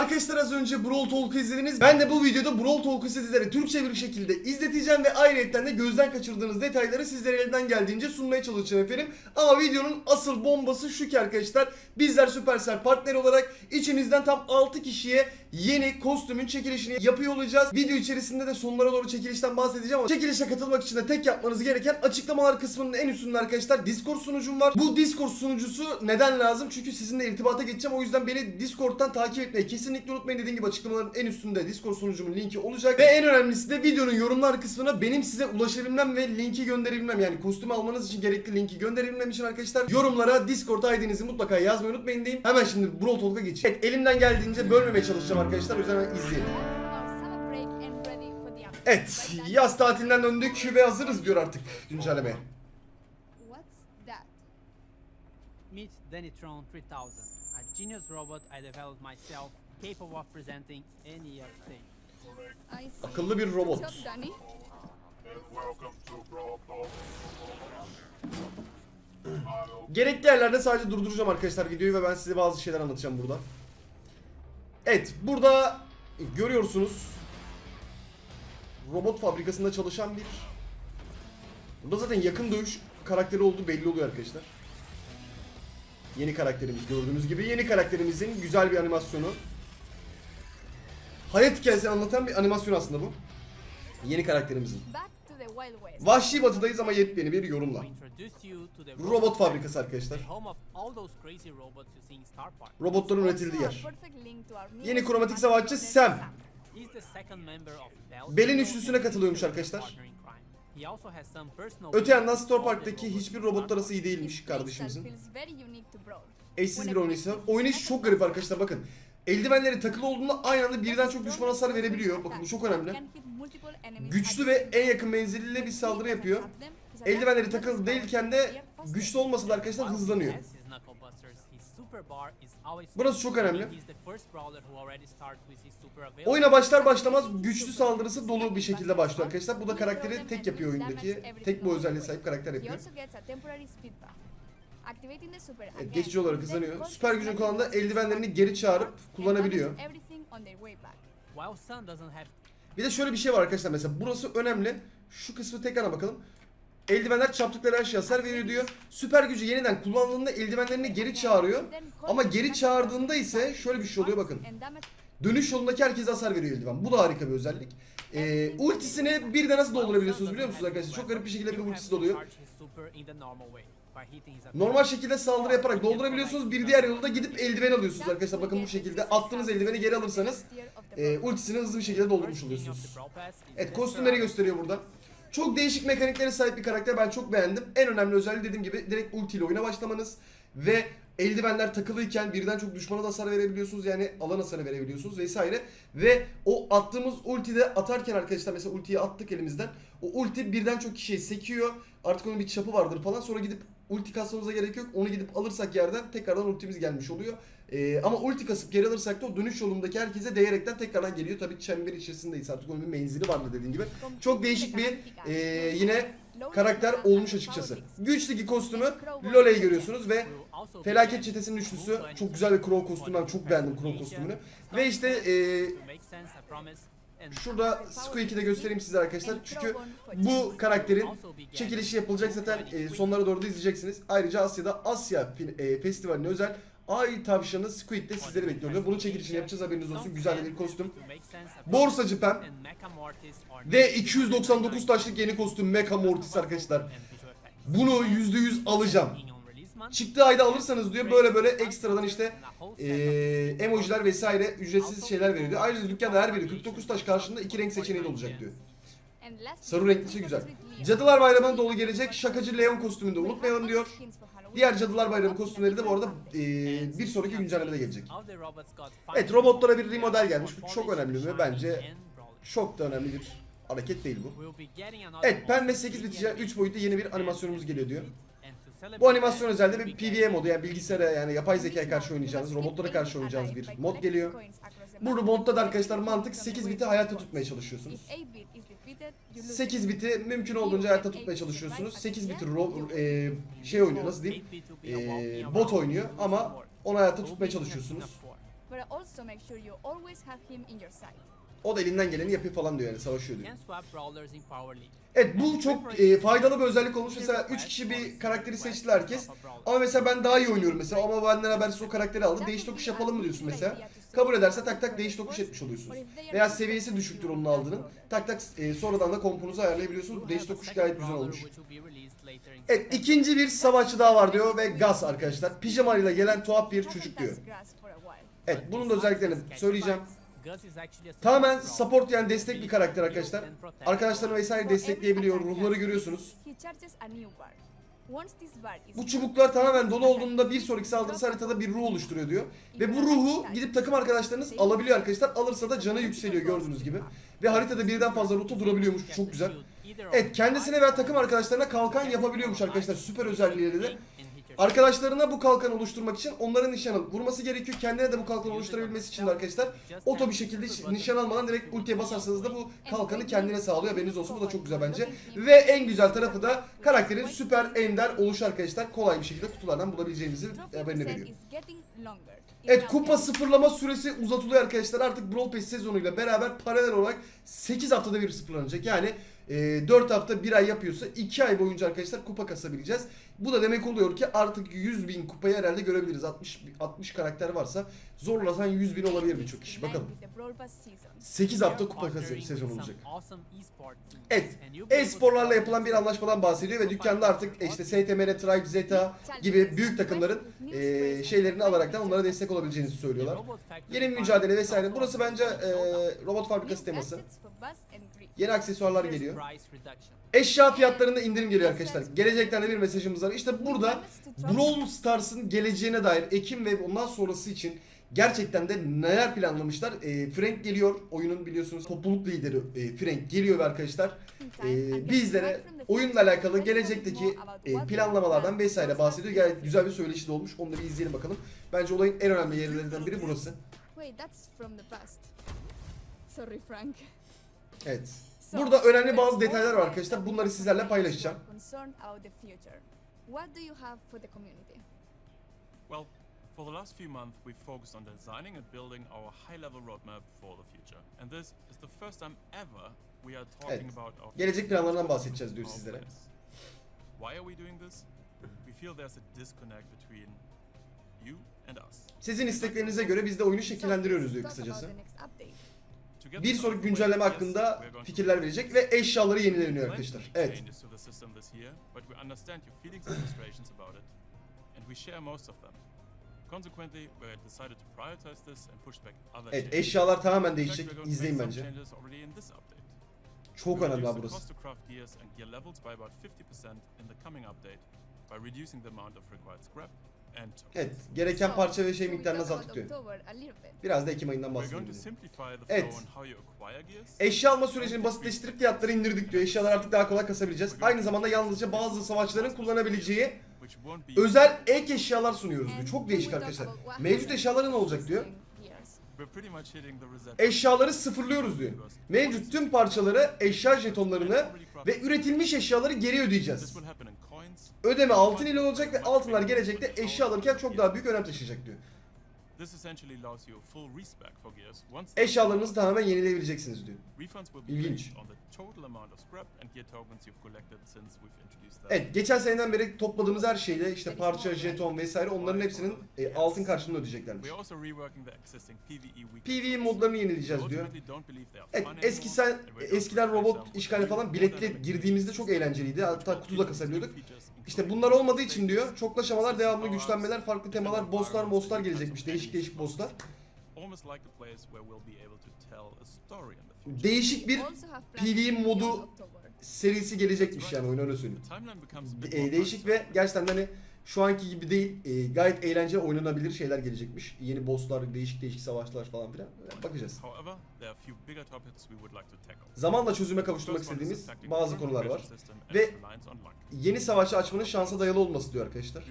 Arkadaşlar az önce Brawl Talk'u izlediniz. Ben de bu videoda Brawl Talk'u sizlere Türkçe bir şekilde izleteceğim ve ayrıca de gözden kaçırdığınız detayları sizlere elden geldiğince sunmaya çalışacağım efendim. Ama videonun asıl bombası şu ki arkadaşlar. Bizler Supercell partner olarak içinizden tam 6 kişiye yeni kostümün çekilişini yapıyor olacağız. Video içerisinde de sonlara doğru çekilişten bahsedeceğim ama çekilişe katılmak için de tek yapmanız gereken açıklamalar kısmının en üstünde arkadaşlar Discord sunucum var. Bu Discord sunucusu neden lazım? Çünkü sizinle irtibata geçeceğim. O yüzden beni Discord'dan takip etmeyi kesinlikle unutmayın. Dediğim gibi açıklamaların en üstünde Discord sunucumun linki olacak. Ve en önemlisi de videonun yorumlar kısmına benim size ulaşabilmem ve linki gönderebilmem. Yani kostüm almanız için gerekli linki gönderebilmem için arkadaşlar yorumlara Discord ID'nizi mutlaka yazmayı unutmayın diyeyim. Hemen şimdi Brawl Talk'a geçeyim. Evet elimden geldiğince bölmemeye çalışacağım arkadaşlar. O yüzden izleyelim. Evet yaz tatilinden döndük ve hazırız diyor artık güncellemeye. Meet Denitron 3000, a genius robot I developed myself, capable of presenting any. I see. Akıllı bir robot. Gerekli yerlerde sadece durduracağım arkadaşlar videoyu ve ben size bazı şeyler anlatacağım burada. Evet burada görüyorsunuz robot fabrikasında çalışan bir Burada zaten yakın dövüş karakteri olduğu belli oluyor arkadaşlar. Yeni karakterimiz gördüğünüz gibi yeni karakterimizin güzel bir animasyonu. Hayat hikayesini anlatan bir animasyon aslında bu. Yeni karakterimizin. Vahşi batıdayız ama yepyeni bir yorumla. Robot fabrikası arkadaşlar. Robotların üretildiği yer. Yeni kromatik savaşçı Sam. Belin üçlüsüne katılıyormuş arkadaşlar. Öte yandan Store Park'taki hiçbir in robot Star arası iyi değilmiş kardeşimizin. Eşsiz bir oynayışı. Oynayış çok garip arkadaşlar bakın. Eldivenleri takılı olduğunda aynı anda birden çok düşman hasar verebiliyor. Bakın bu çok önemli. Güçlü ve en yakın menzilli bir saldırı yapıyor. Eldivenleri takılı değilken de güçlü olmasa da arkadaşlar hızlanıyor. Burası çok önemli. Oyuna başlar başlamaz güçlü saldırısı dolu bir şekilde başlıyor arkadaşlar. Bu da karakteri tek yapıyor oyundaki. Tek bu özelliğe sahip karakter yapıyor. Geçici olarak hızlanıyor. Süper to the eldivenlerini geri çağırıp kullanabiliyor. Bir de şöyle bir şey var arkadaşlar mesela burası önemli. Şu kısmı tekrarına bakalım. Eldivenler çarptıkları her şeye hasar veriyor diyor. Süper gücü yeniden kullandığında eldivenlerini geri çağırıyor. Ama geri çağırdığında ise şöyle bir şey oluyor bakın. Dönüş yolundaki herkese hasar veriyor eldiven. Bu da harika bir özellik. Ee, ultisini bir de nasıl doldurabiliyorsunuz biliyor musunuz arkadaşlar? Çok garip bir şekilde bir ultisi doluyor. Normal şekilde saldırı yaparak doldurabiliyorsunuz. Bir diğer yolda gidip eldiven alıyorsunuz arkadaşlar. Bakın bu şekilde attığınız eldiveni geri alırsanız e, ultisini hızlı bir şekilde doldurmuş oluyorsunuz. Evet kostümleri gösteriyor burada. Çok değişik mekaniklere sahip bir karakter ben çok beğendim. En önemli özelliği dediğim gibi direkt ulti ile oyuna başlamanız ve eldivenler takılıyken birden çok düşmana da hasar verebiliyorsunuz. Yani alan hasarı verebiliyorsunuz vesaire. Ve o attığımız ultide atarken arkadaşlar mesela ultiyi attık elimizden. O ulti birden çok kişiye sekiyor. Artık onun bir çapı vardır falan. Sonra gidip ulti kasmamıza gerek yok. Onu gidip alırsak yerden tekrardan ultimiz gelmiş oluyor. Ee, ama ulti kasıp geri alırsak da o dönüş yolundaki herkese değerekten tekrardan geliyor. Tabi çember içerisindeyiz. Artık onun bir menzili vardı dediğim gibi? Çok değişik bir e, yine karakter olmuş açıkçası. Güçteki kostümü Lole'yi görüyorsunuz ve Felaket Çetesi'nin üçlüsü çok güzel bir Crow kostümü ben çok beğendim Crow kostümünü. Ve işte e, şurada Squeak'i de göstereyim size arkadaşlar çünkü bu karakterin çekilişi yapılacak zaten e, sonlara doğru da izleyeceksiniz. Ayrıca Asya'da Asya e, Festivali'ne özel Ay tavşanı Squid de sizleri bekliyor. Bunun çekilişini yapacağız haberiniz olsun. Güzel bir kostüm. Borsacı Pem ve 299 taşlık yeni kostüm Mecha Mortis arkadaşlar. Bunu %100 alacağım. Çıktığı ayda alırsanız diyor böyle böyle ekstradan işte eee emojiler vesaire ücretsiz şeyler veriyor diyor. Ayrıca dükkanda her biri 49 taş karşılığında iki renk seçeneği de olacak diyor. Sarı renklisi güzel. Cadılar Bayramı'na dolu gelecek şakacı Leon kostümünü de unutmayalım diyor. Diğer Cadılar Bayramı kostümleri de bu arada eee, bir sonraki güncellemede gelecek. Evet robotlara bir remodel gelmiş. Bu çok önemli ve bence Çok da önemli bir hareket değil bu. Evet Pen ve 8 biteceği 3 boyutlu yeni bir animasyonumuz geliyor diyor. Bu animasyon özelde bir PvE modu yani bilgisayara yani yapay zekaya karşı oynayacağınız, robotlara karşı oynayacağınız bir mod geliyor. Bu modda da arkadaşlar mantık 8 biti hayatta tutmaya çalışıyorsunuz. 8 biti mümkün olduğunca hayatta tutmaya çalışıyorsunuz. 8 biti ro- e, şey oynuyor nasıl diyeyim? E, bot oynuyor ama onu hayatta tutmaya çalışıyorsunuz. O da elinden geleni yapıyor falan diyor yani savaşıyor diyor. Evet bu çok e, faydalı bir özellik olmuş. Mesela 3 kişi bir karakteri seçti herkes. Ama mesela ben daha iyi oynuyorum mesela ama benden habersiz o karakteri aldı. Değiş tokuş yapalım mı diyorsun mesela. Kabul ederse tak tak değiş tokuş etmiş oluyorsunuz. Veya seviyesi düşüktür onun aldığının. Tak tak e, sonradan da kompunuzu ayarlayabiliyorsunuz. Değiş tokuş gayet güzel olmuş. Evet ikinci bir savaşçı daha var diyor ve Gus arkadaşlar. Pijamayla gelen tuhaf bir çocuk diyor. Evet bunun da özelliklerini söyleyeceğim. Tamamen support yani destek bir karakter arkadaşlar. Arkadaşlarını vesaire destekleyebiliyor. Ruhları görüyorsunuz. Bu çubuklar tamamen dolu olduğunda bir sonraki saldırısı haritada bir ruh oluşturuyor diyor. Ve bu ruhu gidip takım arkadaşlarınız alabiliyor arkadaşlar. Alırsa da canı yükseliyor gördüğünüz gibi. Ve haritada birden fazla ruta durabiliyormuş. Çok güzel. Evet kendisine veya takım arkadaşlarına kalkan yapabiliyormuş arkadaşlar. Süper özellikleri de. Arkadaşlarına bu kalkanı oluşturmak için onların nişan alıp vurması gerekiyor. Kendine de bu kalkanı oluşturabilmesi için de arkadaşlar oto bir şekilde nişan almadan direkt ultiye basarsanız da bu kalkanı kendine sağlıyor. Haberiniz olsun bu da çok güzel bence. Ve en güzel tarafı da karakterin süper ender oluşu arkadaşlar. Kolay bir şekilde kutulardan bulabileceğimizi haberini veriyor. Evet kupa sıfırlama süresi uzatılıyor arkadaşlar. Artık Brawl Pass sezonuyla beraber paralel olarak 8 haftada bir sıfırlanacak. Yani e, 4 hafta 1 ay yapıyorsa 2 ay boyunca arkadaşlar kupa kasabileceğiz. Bu da demek oluyor ki artık 100 bin kupayı herhalde görebiliriz. 60 60 karakter varsa zorlasan 100 bin olabilir birçok kişi. Bakalım. 8 hafta kupa kası sezon olacak. Evet. E-sporlarla yapılan bir anlaşmadan bahsediyor ve dükkanda artık işte STMR, Tribe, Zeta gibi büyük takımların e, şeylerini alaraktan onlara destek olabileceğinizi söylüyorlar. Yeni mücadele vesaire. Burası bence e, robot fabrikası teması. Yeni aksesuarlar geliyor. Eşya fiyatlarında indirim geliyor arkadaşlar. Gelecekten de bir mesajımız var. İşte burada Brawl Stars'ın geleceğine dair Ekim ve ondan sonrası için gerçekten de neler planlamışlar. E, Frank geliyor. Oyunun biliyorsunuz topluluk lideri e, Frank geliyor ve arkadaşlar e, bizlere oyunla alakalı gelecekteki e, planlamalardan vesaire bahsediyor. Gayet güzel bir söyleşi de olmuş. Onu da bir izleyelim bakalım. Bence olayın en önemli yerlerinden biri burası. Evet. Burada önemli bazı detaylar var arkadaşlar. Bunları sizlerle paylaşacağım. What do you have for the community? Well, for the last few months, we've focused on designing and building our high-level roadmap for the future. And this is the first time ever we are talking Evet. about our Gelecek planlarından bahsedeceğiz diyor our sizlere. plans. Why are we doing this? We feel there's a disconnect between you and us. Sizin isteklerinize göre biz de oyunu So, şekillendiriyoruz diyor let's talk about kısacası. the next update. Bir sonraki güncelleme hakkında fikirler verecek ve eşyaları yenileniyor arkadaşlar. Evet. Evet eşyalar tamamen değişecek. İzleyin bence. Çok önemli abi burası. by about 50% in the coming update by reducing the amount of required scrap and tokens. Evet. Gereken parça ve şey should we miktarını talk about azalttık diyor. October a little bit? Biraz da Ekim ayından flow Evet. Eşya alma sürecini basitleştirip fiyatları indirdik diyor. Eşyaları artık daha kolay kasabileceğiz. Aynı zamanda yalnızca bazı savaşçıların kullanabileceği özel ek eşyalar sunuyoruz diyor. Çok değişik arkadaşlar. Mevcut happens eşyaları ne olacak diyor. Eşyaları sıfırlıyoruz diyor. Mevcut tüm parçaları, eşya jetonlarını ve üretilmiş eşyaları geri ödeyeceğiz. Ödeme altın ile olacak ve altınlar gelecekte eşya alırken çok daha büyük önem taşıyacak diyor. Eşyalarınızı tamamen yenileyebileceksiniz diyor. refunds will be İlginç. based on the total amount of scrap and gear tokens you've collected since we've introduced that. Evet, geçen seneden beri topladığımız her şeyle işte parça, jeton vesaire onların hepsinin e, altın karşılığını ödeyeceklermiş. PvE weekly PvE modlarını yenileyeceğiz diyor. Evet, eski sen to eskiden robot new, falan dynamic girdiğimizde çok eğlenceliydi. Hatta kutuda kasabiliyorduk. İşte bunlar olmadığı için diyor çoklaşamalar, devamlı güçlenmeler, farklı temalar, bosslar, bosslar gelecekmiş. Değişik değişik bosslar. the future. Değişik bir PvE modu serisi gelecekmiş yani oyun öyle söyleyeyim. Bit E, değişik ve gerçekten de hani şu anki gibi değil e, gayet eğlenceli oynanabilir şeyler gelecekmiş. Yeni bosslar, değişik değişik savaşlar falan filan. E, Bakacağız. Zamanla çözüme kavuşturmak istediğimiz bazı konular var. Ve. Yeni savaşı açmanın şansa dayalı olması diyor arkadaşlar.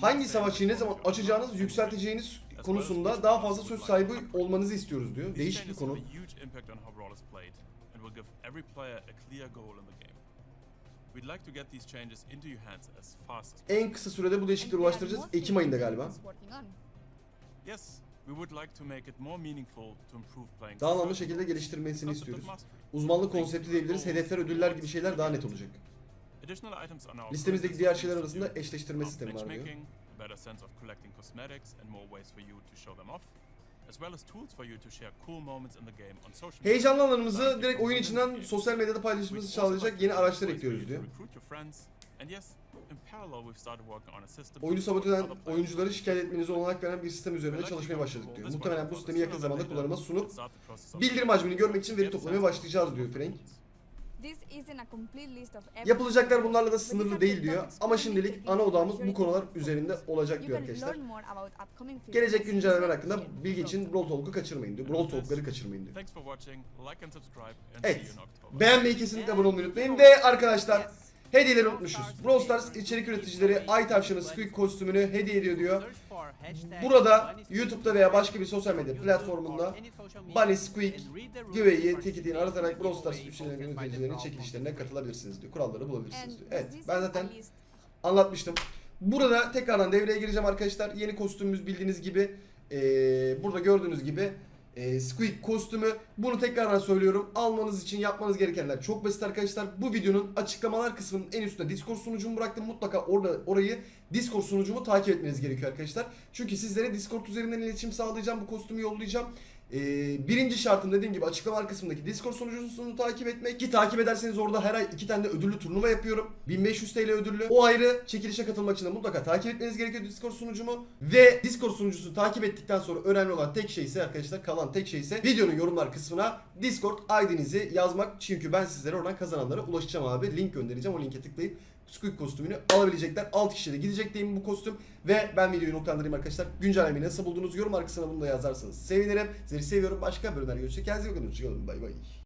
Hangi savaşçıyı ne zaman açacağınız, yükselteceğiniz konusunda daha fazla söz sahibi olmanızı istiyoruz diyor. Değişik bir konu. We'd like to get these changes into your hands as fast as possible. En kısa sürede bu değişiklikleri ulaştıracağız. more Ekim ayında galiba. he's working on. Yes, we would like to make it more meaningful to improve playing. Daha anlamlı şekilde geliştirmesini istiyoruz. Uzmanlık konsepti diyebiliriz. Hedefler, ödüller gibi şeyler daha net olacak. Listemizdeki diğer şeyler arasında eşleştirme sistemi var diyor. matchmaking, a better sense of collecting cosmetics and more ways for you to show them off, as well as tools for you to share cool moments in the game on social media. Heyecanlı alanımızı direkt oyun içinden sosyal medyada paylaşımımızı sağlayacak yeni araçlar ekliyoruz diyor. Oyunu sabote eden oyuncuları şikayet etmenize olanak veren bir sistem üzerinde çalışmaya başladık diyor. Muhtemelen bu sistemi yakın zamanda kullanıma sunup bildirim hacmini görmek için veri toplamaya başlayacağız diyor Frank. Yapılacaklar bunlarla da sınırlı değil diyor. Ama şimdilik ana odamız bu konular üzerinde olacak You diyor can arkadaşlar. learn more about upcoming features Gelecek güncellemeler hakkında bilgi için Brawl Talk'u kaçırmayın diyor. Brawl Talk'ları kaçırmayın diyor. Evet. Beğenmeyi kesinlikle abone olmayı unutmayın. Ve arkadaşlar hediyeleri unutmuşuz. Brawl Stars içerik üreticileri Ay Tavşan'ın Squeak kostümünü hediye ediyor diyor. Burada YouTube'da veya başka bir sosyal medya platformunda Bunny Squeak güveyi tekitini aratarak Brawl Stars üçlülerinin yöneticilerinin çekilişlerine katılabilirsiniz diyor. Kuralları bulabilirsiniz diyor. Evet ben zaten anlatmıştım. Burada tekrardan devreye gireceğim arkadaşlar. Yeni kostümümüz bildiğiniz gibi eee, burada gördüğünüz gibi eee Squeak kostümü. Bunu tekrardan söylüyorum. Almanız için yapmanız gerekenler çok basit arkadaşlar. Bu videonun açıklamalar kısmının en üstünde Discord sunucumu bıraktım. Mutlaka orada orayı Discord sunucumu takip etmeniz gerekiyor arkadaşlar. Çünkü sizlere Discord üzerinden iletişim sağlayacağım. Bu kostümü yollayacağım. Ee, birinci şartım dediğim gibi açıklamalar kısmındaki Discord sunucusunu takip etmek. Ki takip ederseniz orada her ay iki tane de ödüllü turnuva yapıyorum. 1500 TL ödüllü. O ayrı çekilişe katılmak için de mutlaka takip etmeniz gerekiyor Discord sunucumu. Ve Discord sunucusunu takip ettikten sonra önemli olan tek şey ise arkadaşlar kalan tek şey ise videonun yorumlar kısmına Discord ID'nizi yazmak. Çünkü ben sizlere oradan kazananlara ulaşacağım abi. Link göndereceğim. O linke tıklayıp Squid kostümünü alabilecekler. 6 kişi de gidecek diyeyim bu kostüm. Ve ben videoyu noktalandırayım arkadaşlar. Güncellemeyi nasıl buldunuz yorum kısmına bunu da yazarsanız sevinirim. Sizleri seviyorum. Başka bölümler görüşürüz. Kendinize iyi bakın. Hoşçakalın. Bay bay.